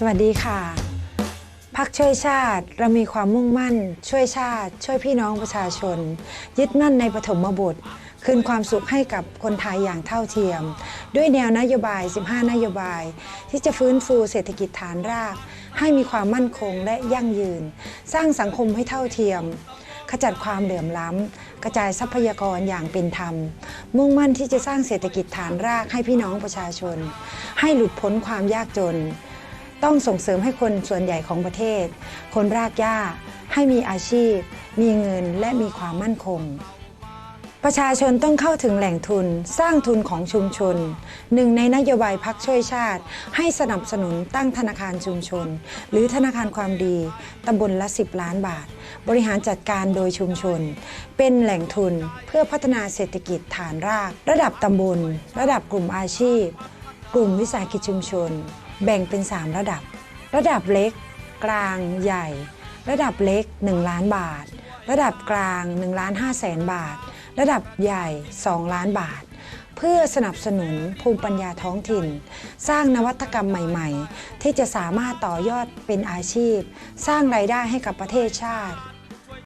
สวัสดีค่ะ พักช่วยชาติเรามีความมุ่งมั่น ช่วยชาติ ช่วยพี่น้องประชาชน ยึดมั่นในปฐมบทคืนความสุขให้กับคนไทยอย่างเท่าเทียม ด้วยแนวนโยบาย 15 นโยบาย ที่จะฟื้นฟูเศรษฐกิจฐานราก ให้มีความมั่นคงและยั่งยืน สร้างสังคมให้เท่าเทียม ขจัดความเหลื่อมล้ำ กระจายทรัพยากรอย่างเป็นธรรม มุ่งมั่นที่จะสร้างเศรษฐกิจฐานรากให้พี่น้องประชาชน ให้หลุดพ้นความยากจน ต้องส่งเสริมให้คนส่วนใหญ่ของประเทศ คนรากหญ้า ให้มีอาชีพ มีเงินและมีความมั่นคง ประชาชนต้องเข้าถึงแหล่งทุน สร้างทุนของชุมชน หนึ่งในนโยบายพักช่วยชาติ ให้สนับสนุนตั้งธนาคารชุมชน หรือธนาคารความดีตำบลละ 10 ล้านบาท บริหารจัดการโดยชุมชน เป็นแหล่งทุนเพื่อพัฒนาเศรษฐกิจฐานราก ระดับตำบล ระดับกลุ่มอาชีพ กลุ่มวิสาหกิจชุมชน แบ่งเป็น 3 ระดับ ระดับเล็ก กลางใหญ่ ระดับเล็ก 1 ล้านบาท ระดับกลาง1ล้าน5แสนบาท ระดับใหญ่ 2 ล้านบาท เพื่อสนับสนุนภูมิปัญญาท้องถิ่น สร้างนวัตกรรมใหม่ ๆ ที่จะสามารถต่อยอดเป็นอาชีพ สร้างรายได้ให้กับประเทศชาติ